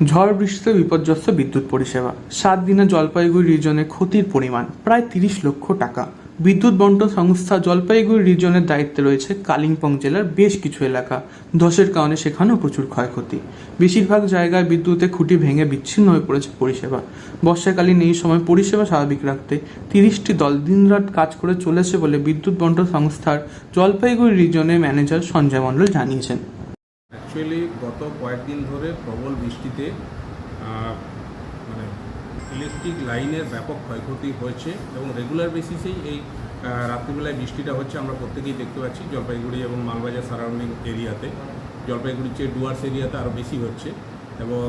ঝড় বৃষ্টিতে বিপর্যস্ত বিদ্যুৎ পরিষেবা। সাত দিনে জলপাইগুড়ি রিজনে ক্ষতির পরিমাণ, প্রায় তিরিশ লক্ষ টাকা। বিদ্যুৎ বন্টন সংস্থা জলপাইগুড়ি রিজনের দায়িত্বে রয়েছে কালিম্পং জেলার বেশ কিছু এলাকা। ধসের কারণে সেখানেও প্রচুর ক্ষয়ক্ষতি। বেশিরভাগ জায়গায় বিদ্যুতের খুঁটি ভেঙে বিচ্ছিন্ন হয়ে পড়েছে পরিষেবা। বর্ষাকালীন এই সময় পরিষেবা স্বাভাবিক রাখতে তিরিশটি দল দিনরাত কাজ করে চলেছে বলে বিদ্যুৎ বন্টন সংস্থার জলপাইগুড়ি রিজনের ম্যানেজার সঞ্জয় মণ্ডল জানিয়েছেন। অ্যাকচুয়ালি গত কয়েকদিন ধরে প্রবল বৃষ্টিতে মানে ইলেকট্রিক লাইনের ব্যাপক ক্ষয়ক্ষতি হয়েছে এবং রেগুলার বেসিসেই এই রাত্রিবেলায় বৃষ্টিটা হচ্ছে আমরা প্রত্যেকেই দেখতে পাচ্ছি জলপাইগুড়ি এবং মালবাজার সারাউন্ডিং এরিয়াতে জলপাইগুড়ির চেয়ে ডুয়ার্স এরিয়াতে আরও বেশি হচ্ছে এবং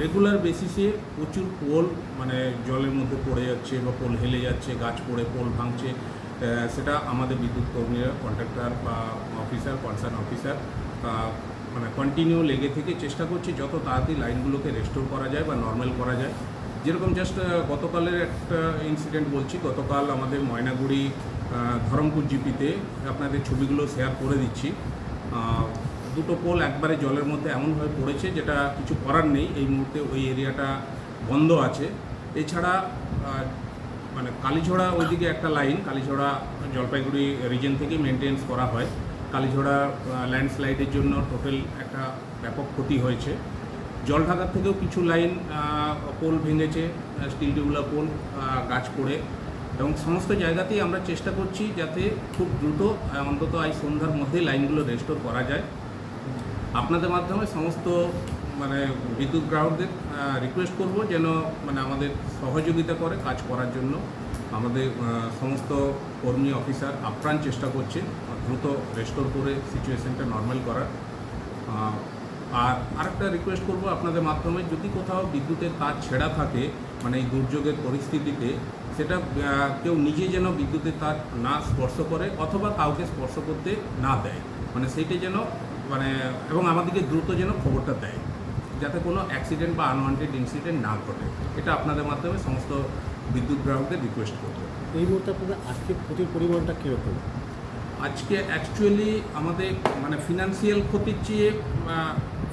রেগুলার বেসিসে প্রচুর পোল মানে জলের মধ্যে পড়ে যাচ্ছে বা পোল হেলে যাচ্ছে, গাছ পড়ে, পোল ভাঙছে। সেটা আমাদের বিদ্যুৎ কর্মীরা কন্ট্রাক্টর বা অফিসার কনসার্ন অফিসার মানে কন্টিনিউ লেগে থেকে চেষ্টা করছি যত তাড়াতাড়ি লাইনগুলোকে রেস্টোর করা যায় বা নর্মাল করা যায়। যেরকম জাস্ট গতকালের একটা ইনসিডেন্ট বলছি, গতকাল আমাদের ময়নাগুড়ি ধরমপুর জিপিতে আপনাদের ছবিগুলো শেয়ার করে দিচ্ছি। দুটো পোল একবারে জলের মধ্যে এমনভাবে পড়েছে যেটা কিছু করার নেই, এই মুহূর্তে ওই এরিয়াটা বন্ধ আছে। এছাড়া মানে কালীঝোড়া ওইদিকে একটা লাইন কালীঝোড়া জলপাইগুড়ি রিজন থেকেই মেনটেন্স করা হয়। কালীঝোড়া ল্যান্ডস্লাইডের জন্য টোটাল একটা ব্যাপক ক্ষতি হয়েছে। জলঢাকার থেকেও কিছু লাইন পোল ভেঙেছে স্টিল টিউবুলার পোল গাছ পড়ে এবং সমস্ত জায়গাতেই আমরা চেষ্টা করছি যাতে খুব দ্রুত অন্তত আজ সন্ধ্যার মধ্যেই লাইনগুলো রেস্টোর করা যায়। আপনাদের মাধ্যমে সমস্ত মানে বিদ্যুৎ গ্রাহকদের রিকোয়েস্ট করব যেন মানে আমাদের সহযোগিতা করে কাজ করার জন্য। আমাদের সমস্ত কর্মী অফিসার আপ্রাণ চেষ্টা করছে দ্রুত রেস্টোর করে সিচুয়েশনটা নর্মাল করার। আর আরেকটা রিকোয়েস্ট করব আপনাদের মাধ্যমে, যদি কোথাও বিদ্যুতের তার ছেঁড়া থাকে মানে এই দুর্যোগের পরিস্থিতিতে, সেটা কেউ নিজে যেন বিদ্যুতের তার না স্পর্শ করে, অথবা কাউকে স্পর্শ করতে না দেয়। মানে সেইটা যেন মানে এবং আমাদেরকে দ্রুত যেন খবরটা দেয়। কোনো অ্যাক্সিডেন্ট বা আনওয়ান্টেড ইনসিডেন্ট না ঘটে। এটা আপনাদের মাধ্যমে সমস্ত বিদ্যুৎ গ্রাহকদের রিকোয়েস্ট করব। এই মুহূর্তে আপনাদের আর্থিক ক্ষতির পরিমাণটা কীরকম? আজকে অ্যাকচুয়ালি আমাদের মানে ফিনান্সিয়াল ক্ষতির চেয়ে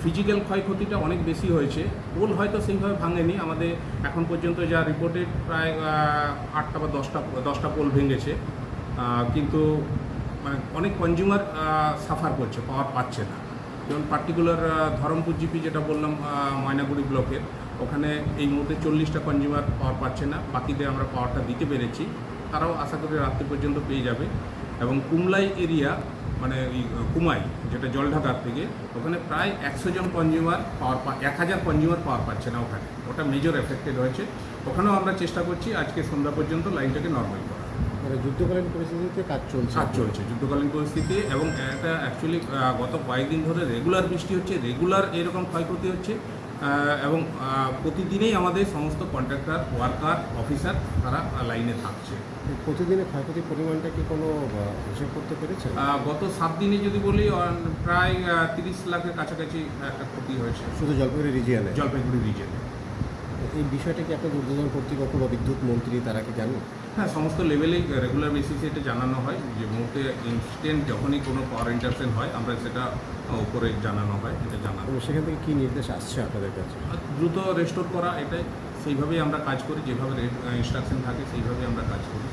ফিজিক্যাল ক্ষয়ক্ষতিটা অনেক বেশি হয়েছে। পোল হয়তো সেইভাবে ভাঙেনি। আমাদের এখন পর্যন্ত যা রিপোর্টেড প্রায় আটটা বা দশটা দশটা পোল ভেঙেছে। কিন্তু মানে অনেক কনজিউমার সাফার করছে পাওয়ার পাচ্ছে না। যেমন পার্টিকুলার ধরমপুর জিপি যেটা বললাম ময়নাগুড়ি ব্লকের ওখানে এই মুহূর্তে চল্লিশটা কনজিউমার পাওয়ার পাচ্ছে না। বাকিদের আমরা পাওয়ারটা দিতে পেরেছি। তারাও আশা করি রাত্রি পর্যন্ত পেয়ে যাবে। এবং কুমলাই এরিয়া মানে ওই কুমাই, যেটা জলঢাকার থেকে, ওখানে প্রায় একশো জন কনজিউমার পাওয়ার পা, এক হাজার কনজিউমার পাওয়ার পাচ্ছে না ওখানে। ওটা মেজর এফেক্টেড হয়েছে। ওখানেও আমরা চেষ্টা করছি আজকে সন্ধ্যা পর্যন্ত লাইনটাকে নর্মাল করা মানে যুদ্ধকালীন পরিস্থিতিতে কাজ চলছে। কাজ চলছে যুদ্ধকালীন পরিস্থিতি এবং এটা অ্যাকচুয়ালি গত কয়েকদিন ধরে রেগুলার বৃষ্টি হচ্ছে রেগুলার এরকম ক্ষয়ক্ষতি হচ্ছে এবং প্রতিদিনেই আমাদের সমস্ত কন্ট্রাক্টর ওয়ার্কার অফিসার তারা লাইনে থাকছে। প্রতিদিনের ক্ষয়ক্ষতির পরিমাণটা কি কোনো হিসাব করতে পেরেছেন আহ, গত সাত দিনে যদি বলি প্রায় তিরিশ লাখের কাছাকাছি একটা ক্ষতি হয়েছে। শুধু জলপাইগুড়ি রিজিয়ানে জলপাইগুড়ি রিজনে এই বিষয়টা কি আপনার উদ্বোধন কর্তৃপক্ষ বা বিদ্যুৎ মন্ত্রী তারা কি জানেন? হ্যাঁ সমস্ত লেভেলেই রেগুলার বেসিসে এটা জানানো হয় যে মুহূর্তে ইনস্ট্যান্ট যখনই কোনো পাওয়ার ইন্টারফেন হয় আমরা সেটা উপরে জানানো হয় এটা জানানো সেখান থেকে কী নির্দেশ আসছে আপনাদের কাছে? দ্রুত রেস্টোর করা এটাই সেইভাবেই আমরা কাজ করি যেভাবে ইনস্ট্রাকশন থাকে সেইভাবেই আমরা কাজ করি।